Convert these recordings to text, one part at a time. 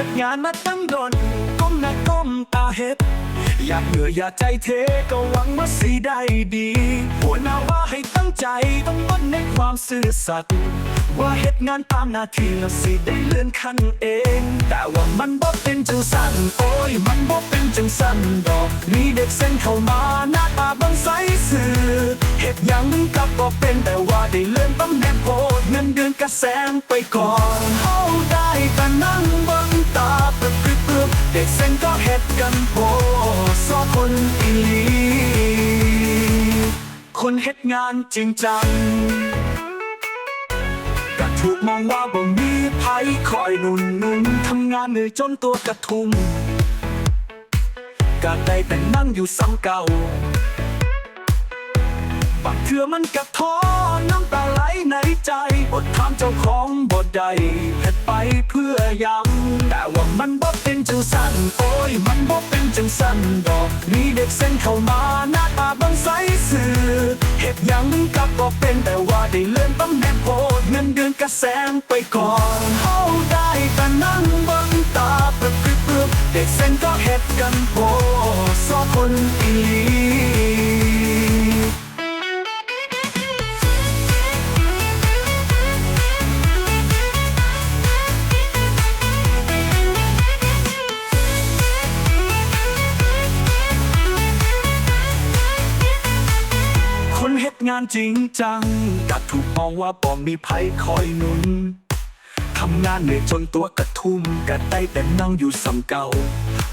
ฮ็ดงานมาตั้งดนก้มหน้าก้มตาเฮ็ด อยากเหนื่อยอยากใจเทก็หวังว่าสิได้ดีหัวหน้าว่าให้ตั้งใจต้องมั่นในความซื่อสัตย์ว่าเฮ็ดงานตามหน้าที่แล้วสิได้เลื่อนขั้นเอง แต่ว่ามันบ่เป็นจังสั่นโอ้ย มันบ่เป็นจังสั่นดอก มีเด็กเส้นเข้ามาหน้าตาบังใสสื่อเฮ็ดยังกับบ่เป็นแต่ว่าได้เลื่อนตำแหน่งโพดเงินเดือนกระแสงไปก่อนเฮาได้แต่นั่ง ดกันโพสอคนอีลีคนเฮ็ดงานจริงจังก็ถูกมองว่าบ่มีไผคอยหนุนหนุนทำงานเหนื่อยจนตัวกระทุมก็ได้แต่นั่งอยู่ซ้ำเก่าบางเทื่อมันกระท้อน้ำตาไหลในใจอดถามเจ้าของบ่ได้เฮ็ดไปเพื่อยังแต่ว่ามัน ยังกับบ่เป็นแต่ว่าได้เลื่อนตำแหน่งโพดเงินเดือนกระแสงไปก่อนเฮาได้แต่นั่งเบิ่งตาปรึบปรึบปรึบเด็กเส้นก็เฮ็ดกันโพสอคนอีานจริงจังกัดถูกมองว่าบ่มีไผคอยหนุน ทำงานเหนื่อยจนตัวกระทุ่มกัดได้แต่นั่งอยู่สำเก่า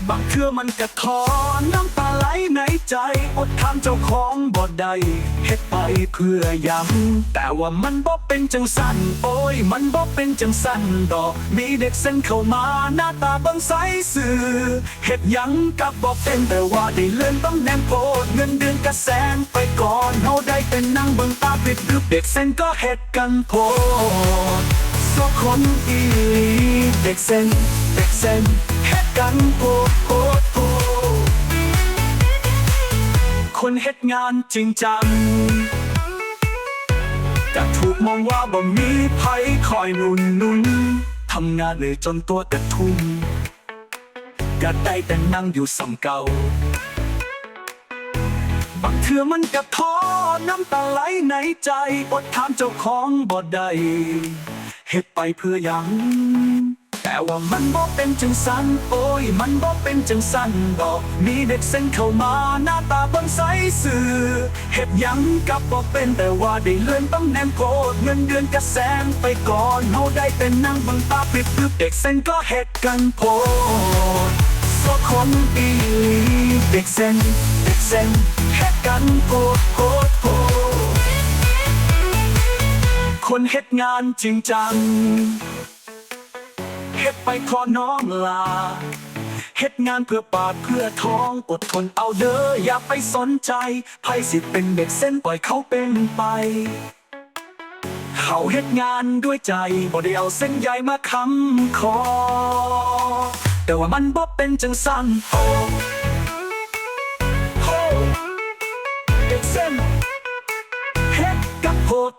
บางเทื่อมันกระท้อนน้ำตาไหลในใจ อดถามเจ้าของบ่ได้เฮ็ดไปเพื่อยังแต่ว่ามันบ่เป็นจังสันโอ้ย มันบ่เป็นจังสันดอก มีเด็กเส้นเข้ามาหน้าตาบังใสสื่อเฮ็ดยังกับบ่เป็นแต่ว่าได้เลื่อนตำแน่งโพดเงินเดือนกระแสงไปก่อนเฮาได้เป็นนั่งเบิ่งตาปิดรึบเด็กเส้นก็เฮ็ดกันโพดสคนอีรีเด็กเส้นเด็กเส้น เฮ็ดงานจริงจัง แต่ถูกมองว่าบ่มีไผคอยนุนนุนทำงานเหนื่อยจนตัวกระทุ่มก็ได้แต่นั่งอยู่สำเก่า บางเทื่อมันกระท้อน้ำตาไหลในใจอดถามเจ้าของบ่ได้เฮ็ดไปเพื่อยัง แต่ว่ามันบ่เป็นจังสัน โอ้ย มันบ่เป็นจังสันดอก มีเด็กเส้นเข้ามาหน้าตาบังใสสื่อเฮ็ดยังกับบ่เป็นแต่ว่าได้เลื่อนตำแหน่งโพดเงินเดือนกระแสงไปก่อนเฮาได้แต่นั่งบังตาปิดปึบเด็กเส้นก็เฮ็ดกันโพดสอคนอีหลีเด็กเส้นเด็กเส้นเฮ็ดกันโพดโพดโพดคนเฮ็ดงานจริงจัง เฮ็ดไปขอน้องลาเฮ็ดงานเพื่อปากเพื่อท้องอดทนเอาเด้ออย่าไปสนใจไพ่สิเป็นเด็กเส้นปล่อยเขาเป็นไป เขาเฮ็ดงานด้วยใจบ่ได้เอาเส้นใหญ่มาคำคอ แต่ว่ามันบ่เป็นจังสั่นโอ้เด็กเส้นเฮ็ดกับหด